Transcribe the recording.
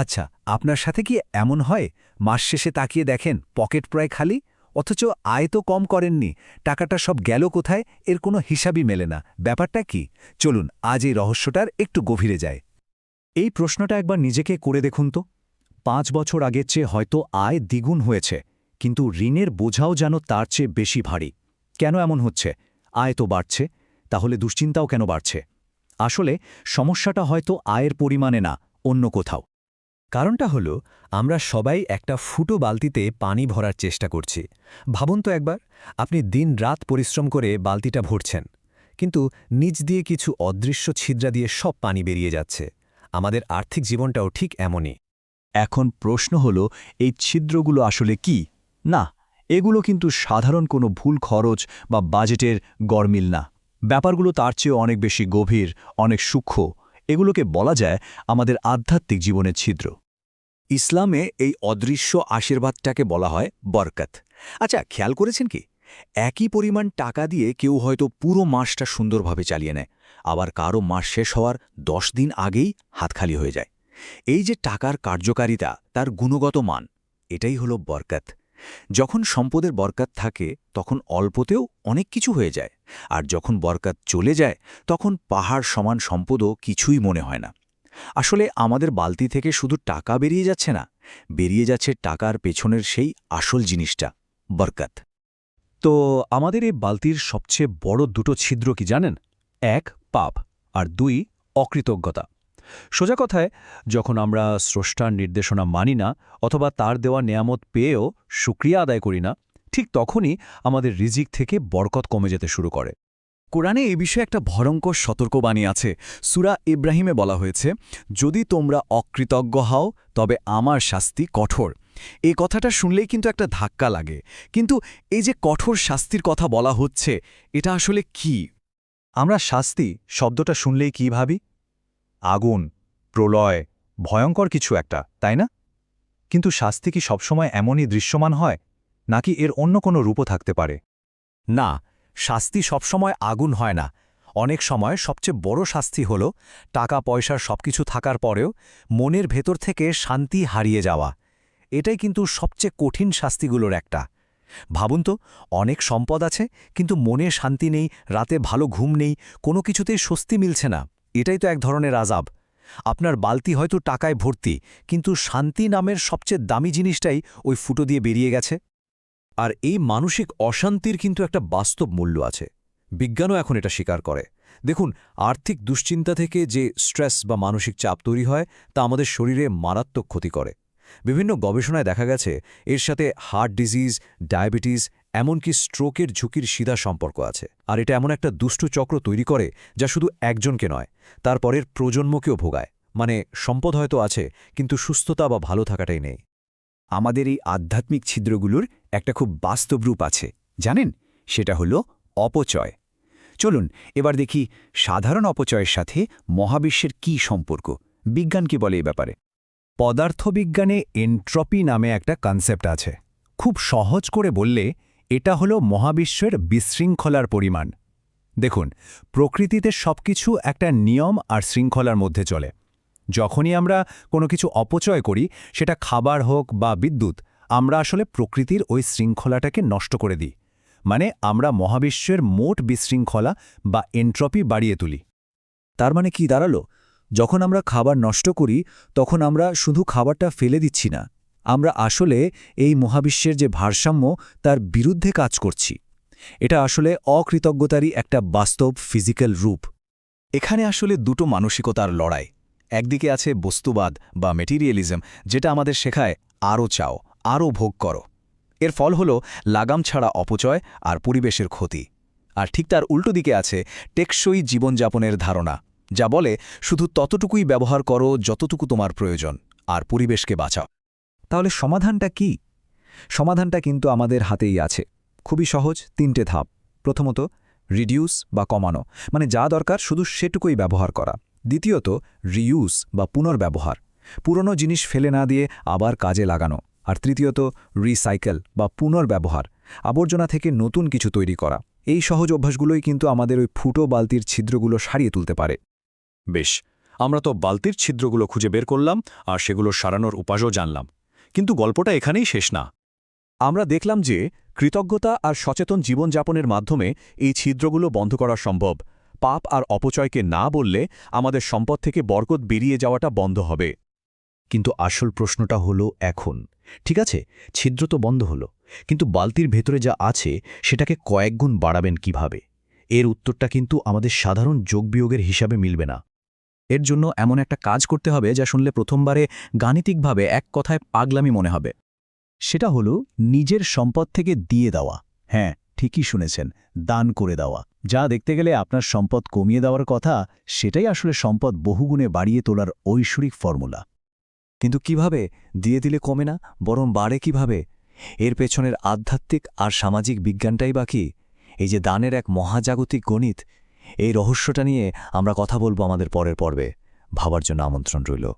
আচ্ছা আপনার সাথে কি এমন হয়? মাস শেষে তাকিয়ে দেখেন পকেট প্রায় খালি? অথচ আয় তো কম করেননি। টাকাটা সব গেল কোথায়? এর কোনো হিসাবই মেলে না। ব্যাপারটা কি? চলুন, আজ এই রহস্যটার একটু গভীরে যায় এই প্রশ্নটা একবার নিজেকে করে দেখুন তো। পাঁচ বছর আগের চেয়ে হয়তো আয় দ্বিগুণ হয়েছে, কিন্তু ঋণের বোঝাও যেন তার চেয়ে বেশি ভারী। কেন এমন হচ্ছে? আয় তো বাড়ছে, তাহলে দুশ্চিন্তাও কেন বাড়ছে? আসলে সমস্যাটা হয়তো আয়ের পরিমাণে না, অন্য কোথাও। কারণটা হলো, আমরা সবাই একটা ফুটো বালতিতে পানি ভরার চেষ্টা করছি। ভাবুন তো একবার, আপনি দিন রাত পরিশ্রম করে বালতিটা ভরছেন, কিন্তু নিচ দিয়ে কিছু অদৃশ্য ছিদ্রা দিয়ে সব পানি বেরিয়ে যাচ্ছে। আমাদের আর্থিক জীবনটাও ঠিক এমনই। এখন প্রশ্ন হল, এই ছিদ্রগুলো আসলে কি? না, এগুলো কিন্তু সাধারণ কোনো ভুল খরচ বা বাজেটের গরমিল না। ব্যাপারগুলো তার চেয়েও অনেক বেশি গভীর, অনেক সূক্ষ্ম। এগুলোকে বলা যায় আমাদের আধ্যাত্মিক জীবনের ছিদ্র। ইসলামে এই অদৃশ্য আশীর্বাদটাকে বলা হয় বরকত। আচ্ছা খেয়াল করেছেন কি? একই পরিমাণ টাকা দিয়ে কেউ হয়তো পুরো মাসটা সুন্দরভাবে চালিয়ে নেয়, আবার কারও মাস শেষ হওয়ার দশ দিন আগেই হাত খালি হয়ে যায়। এই যে টাকার কার্যকারিতা, তার গুণগত মান, এটাই হলো বরকত। যখন সম্পদের বরকাত থাকে, তখন অল্পতেও অনেক কিছু হয়ে যায়, আর যখন বরকাত চলে যায়, তখন পাহাড় সমান সম্পদও কিছুই মনে হয় না। আসলে আমাদের বালতি থেকে শুধু টাকা বেরিয়ে যাচ্ছে না, বেরিয়ে যাচ্ছে টাকার পেছনের সেই আসল জিনিসটা, বরকাত। তো আমাদের এই বালতির সবচেয়ে বড় দুটো ছিদ্র কি জানেন? এক, পাপ, আর দুই, অকৃতজ্ঞতা। সোজা কথায়, যখন আমরা স্রষ্টার নির্দেশনা মানি না অথবা তার দেওয়া নেয়ামত পেয়েও সুক্রিয়া আদায় করি না, ঠিক তখনই আমাদের রিজিক থেকে বরকত কমে যেতে শুরু করে। কোরআনে এই বিষয়ে একটা ভয়ঙ্কর সতর্কবাণী আছে, সুরা ইব্রাহিমে বলা হয়েছে, যদি তোমরা অকৃতজ্ঞ হও, তবে আমার শাস্তি কঠোর। এই কথাটা শুনলেই কিন্তু একটা ধাক্কা লাগে। কিন্তু এই যে কঠোর শাস্তির কথা বলা হচ্ছে, এটা আসলে কি? আমরা শাস্তি শব্দটা শুনলেই কি ভাবি? আগুন, প্রলয়, ভয়ঙ্কর কিছু একটা, তাই না? কিন্তু শাস্তি কি সবসময় এমনই দৃশ্যমান হয়, নাকি এর অন্য কোনো রূপও থাকতে পারে? না, শাস্তি সবসময় আগুন হয় না। অনেক সময় সবচেয়ে বড় শাস্তি হল টাকা পয়সার সবকিছু থাকার পরেও মনের ভেতর থেকে শান্তি হারিয়ে যাওয়া। এটাই কিন্তু সবচেয়ে কঠিন শাস্তিগুলোর একটা। ভাবুন তো, অনেক সম্পদ আছে, কিন্তু মনে শান্তি নেই, রাতে ভালো ঘুম নেই, কোনো কিছুতেই স্বস্তি মিলছে না। এটাই তো এক ধরনের আজাব আপনার বালতি হয়তো টাকায় ভর্তি, কিন্তু শান্তি নামের সবচেয়ে দামি জিনিসটাই ওই ফুটো দিয়ে বেরিয়ে গেছে। আর এই মানসিক অশান্তির কিন্তু একটা বাস্তব মূল্য আছে। বিজ্ঞানও এখন এটা স্বীকার করে। দেখুন, আর্থিক দুশ্চিন্তা থেকে যে স্ট্রেস বা মানসিক চাপ তৈরি হয়, তা আমাদের শরীরে মারাত্মক ক্ষতি করে। বিভিন্ন গবেষণায় দেখা গেছে, এর সাথে হার্ট ডিজিজ, ডায়াবেটিস এমনকি স্ট্রোকের ঝুঁকির সিধা সম্পর্ক আছে। আর এটা এমন একটা দুষ্ট চক্র তৈরি করে যা শুধু একজনকে নয় তারপরের প্রজন্মকেও ভোগায়। মানে সম্পদ হয়তো আছে, কিন্তু সুস্থতা বা ভালো থাকাটাই নেই। আমাদের এই আধ্যাত্মিক ছিদ্রগুলোর একটা খুব বাস্তব রূপ আছে, জানেন? সেটা হল অপচয়। চলুন, এবার দেখি সাধারণ অপচয়ের সাথে মহাবিশ্বের কি সম্পর্ক। বিজ্ঞান কি বলে এ ব্যাপারে? পদার্থবিজ্ঞানে এন্ট্রপি নামে একটা কনসেপ্ট আছে। খুব সহজ করে বললে এটা হল মহাবিশ্বের বিশৃঙ্খলার পরিমাণ। দেখুন, প্রকৃতিতে সবকিছু একটা নিয়ম আর শৃঙ্খলার মধ্যে চলে। যখনই আমরা কোনো কিছু অপচয় করি, সেটা খাবার হোক বা বিদ্যুৎ, আমরা আসলে প্রকৃতির ওই শৃঙ্খলাটাকে নষ্ট করে দিই। মানে আমরা মহাবিশ্বের মোট বিশৃঙ্খলা বা এন্ট্রপি বাড়িয়ে তুলি। তার মানে কি দাঁড়াল? যখন আমরা খাবার নষ্ট করি, তখন আমরা শুধু খাবারটা ফেলে দিচ্ছি না। আমরা আসলে এই মহাবিশ্বের যে ভারসাম্য, তার বিরুদ্ধে কাজ করছি। এটা আসলে অকৃতজ্ঞতারই একটা বাস্তব ফিজিক্যাল রূপ। এখানে আসলে দুটো মানসিকতার লড়াই। একদিকে আছে বস্তুবাদ বা মেটিরিয়ালিজম, যেটা আমাদের শেখায় আরও চাও আরও ভোগ করো। এর ফল হল লাগাম ছাড়া অপচয় আর পরিবেশের ক্ষতি। আর ঠিক তার উল্টো দিকে আছে টেকসই জীবনযাপনের ধারণা, যা বলে, শুধু ততটুকুই ব্যবহার করো যতটুকু তোমার প্রয়োজন, আর পরিবেশকে বাঁচাও। তাহলে সমাধানটা কি? সমাধানটা কিন্তু আমাদের হাতেই আছে। খুবই সহজ, তিনটে ধাপ। প্রথমত রিডিউস বা কমানো। মানে যা দরকার শুধু সেটুকুই ব্যবহার করা। দ্বিতীয়ত রিইউজ বা পুনর্ব্যবহার। পুরনো জিনিস ফেলে না দিয়ে আবার কাজে লাগানো। আর তৃতীয়ত রিসাইকেল বা পুনর্ব্যবহার। আবর্জনা থেকে নতুন কিছু তৈরি করা। এই সহজ অভ্যাসগুলোই কিন্তু আমাদের ওই ফুটো বালতির ছিদ্রগুলো সারিয়ে তুলতে পারে। বেশ, আমরা তো বালতির ছিদ্রগুলো খুঁজে বের করলাম আর সেগুলো সারানোর উপাসও জানলাম। কিন্তু গল্পটা এখানেই শেষ না। আমরা দেখলাম যে কৃতজ্ঞতা আর সচেতন জীবনযাপনের মাধ্যমে এই ছিদ্রগুলো বন্ধ করা সম্ভব। পাপ আর অপচয়কে না বললে আমাদের সম্পদ থেকে বরকত বেরিয়ে যাওয়াটা বন্ধ হবে। কিন্তু আসল প্রশ্নটা হলো এখন। ঠিক আছে, ছিদ্র তো বন্ধ হলো, কিন্তু বালতির ভেতরে যা আছে সেটাকে কয়েকগুণ বাড়াবেন কীভাবে? এর উত্তরটা কিন্তু আমাদের সাধারণ যোগবিয়োগের হিসাবে মিলবে না। এর জন্য এমন একটা কাজ করতে হবে যা শুনলে প্রথমবারে গাণিতিকভাবে এক কথায় পাগলামি মনে হবে। সেটা হলো নিজের সম্পদ থেকে দিয়ে দেওয়া। হ্যাঁ ঠিকই শুনেছেন, দান করে দেওয়া। যা দেখতে গেলে আপনার সম্পদ কমিয়ে দেওয়ার কথা, সেটাই আসলে সম্পদ বহুগুণে বাড়িয়ে তোলার ঐশ্বরিক ফর্মুলা। কিন্তু কীভাবে? দিয়ে দিলে কমে না, বরং বাড়ে কীভাবে? এর পেছনের আধ্যাত্মিক আর সামাজিক বিজ্ঞানটাই বাকি এই যে দানের এক মহাজাগতিক গণিত এই রহস্যটা নিয়ে আমরা কথা বলব আমাদের পরের পর্বে। ভাবার জন্য আমন্ত্রণ রইল।